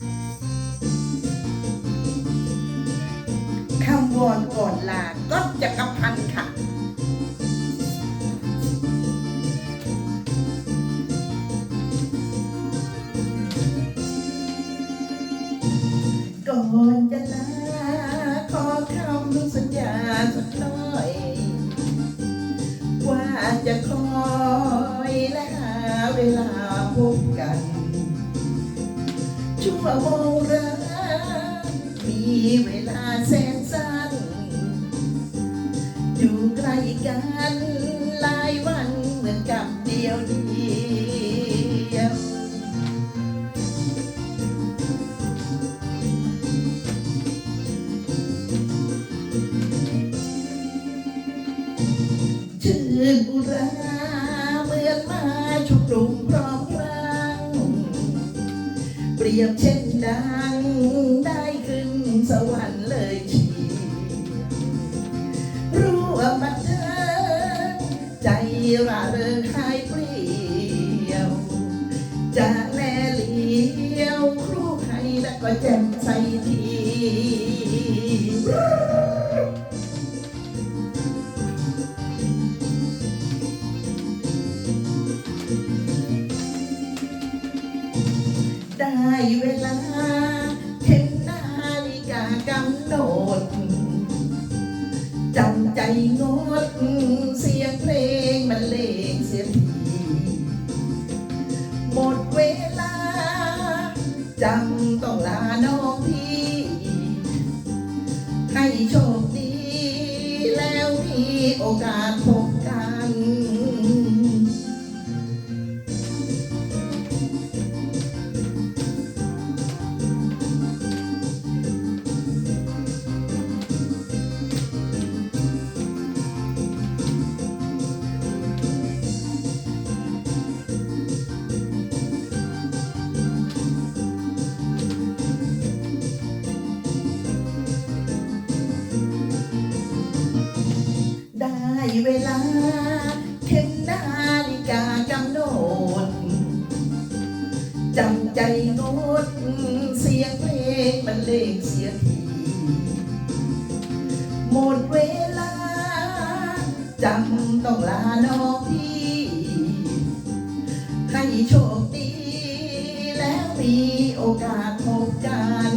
คำวอนก่อนลาก็จะกำพันค่ะ ก่อนจะลา ขอคำสัญญาสักหน่อย ว่าจะคอยและหาเวลาพบกัน ชั่วโมงรักมีเวลาแสนสั้น อยู่ใกล้กันหลายวันเหมือนกับเดียวเดียวชื่นอุราเหมือนมาชุกรุมพร้อมรัง เปรียบเช่นดังได้ขึ้นสวรรค์เลยทีรู้ว่าบัดเทิงใจร่าเริงหายเปลี่ยวจะแลเลี้ยวครูใครแล้วก็แจ่มใสที เวลาเห็นนาฬิกากำหนดจำใจงดเสียงเพลงมันเลงเสียทีหมดเวลาจำต้องลาน้องพี่ให้โชคดีแล้วมีโอกาสพบ เวลาเข็มนาฬิกากำหนดจำใจงดเสียงเพลงมันเลงเสียทีหมดเวลาจำต้องลาน้องพี่ ให้โชคดีแล้วมีโอกาสพบกัน